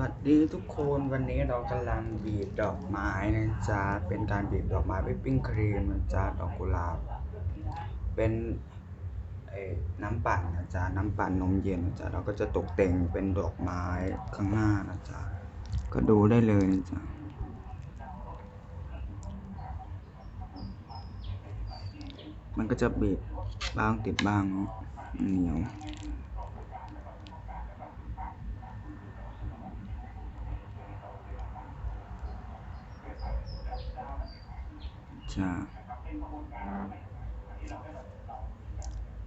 วัสดีทุกคนวันนี้เรากำลังบีบดอกไม้นะจ๊ะเป็นการบีบดอกไม้วิปปิ้งครีมนะจ๊ะดอกกุหลาบ เป็นเอ่อน้ำปั่นนะจ๊ะน้ำปั่นนมเย็นนะจ๊ะเราก็จะตกแต่งเป็นดอกไม้ข้างหน้านะจ๊ะก็ดูได้เลยนะจ๊ะมันก็จะบีบบ้างติดบ้างเนาะเหนียว จะ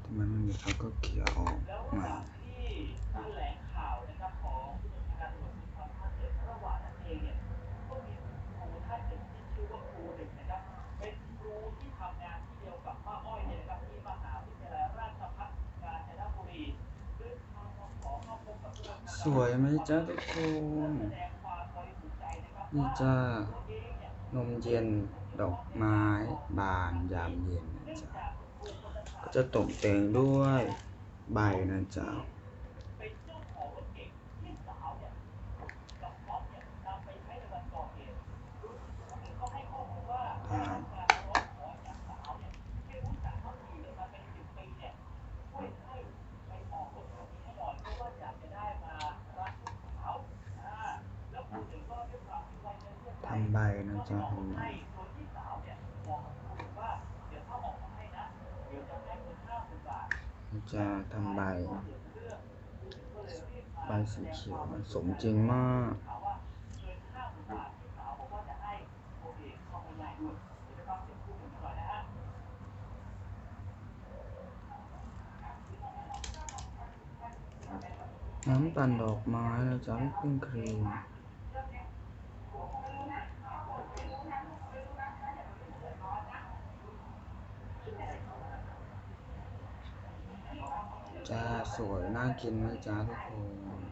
ทำไมไม่มีเขาก็เขี่ยออกม่สวยไหมจ๊ะทุกคนนี่จ้า นมเย็นดอกไม้บานยามเย็นนะจ๊ะก็จะตกแต่งด้วยใบนะจ๊ะ ทำใบนะจ๊ะทำใบจะทำใบ ใบสีเขียวมันสมจริงมากน้ำปั่นดอกไม้นะจ๊ะวิปปิ้งครีม จ้าสวยน่ากินไหมจ้าทุกคน